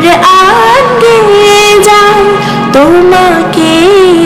কোরআন গেয়ে যাই তোমাকে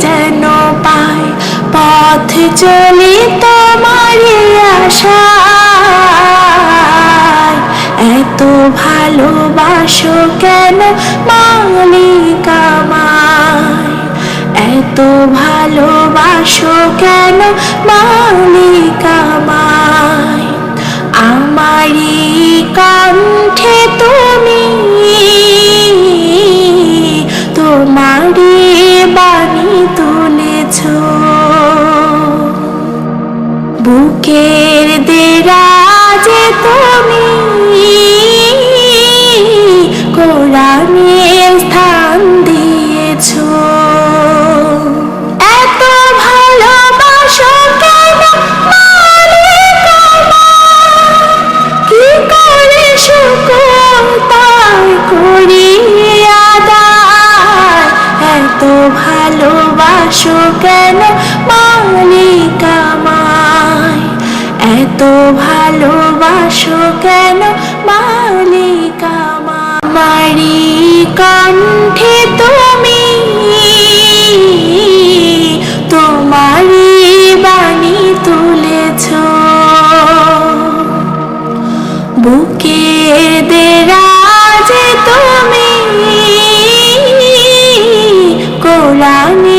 যেন পাই। পথ চলে তোমার আশায়। এত ভালোবাসো কেন মালিক আমায়? এত ভালোবাসো কেন মালিক আমায়? আমারই কণ্ঠে বুকের দেরাজে তুমি কোরআনে স্থান দিয়েছ। এত ভালোবাসো কেন কি করে শুকর করি আদায়? এত ভালোবাসো কেন এত ভালোবাসো কেন? মালিক আমারি কণ্ঠে তুমি তোমারি বাণী তুলেছ। বুকের দেরাজে তুমি কোরআনে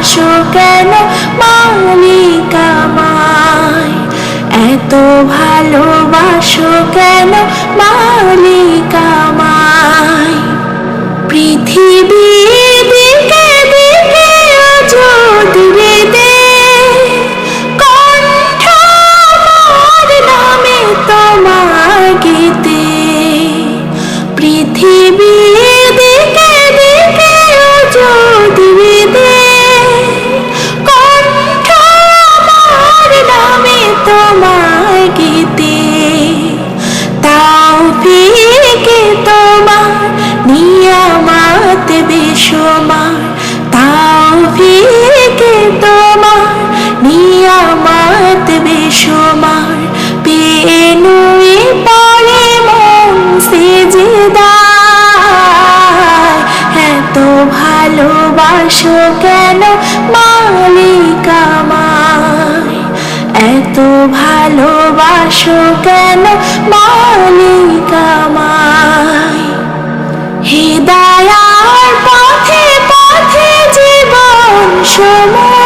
ভালোবাসো কেন মালিক এত ভালোবাসো কেন মালিক আমায়? পৃথিবীর দিকে দিকে যদি দে। কণ্ঠ নামে তোমার গীতে। পৃথিবীর পেনুই পরে মন সেজদায়। এত ভালোবাসো কেন মালিক আমায়? এত ভালোবাসো কেন মালিক আমায়? হৃদয়ার পথে পথে জীবন সময়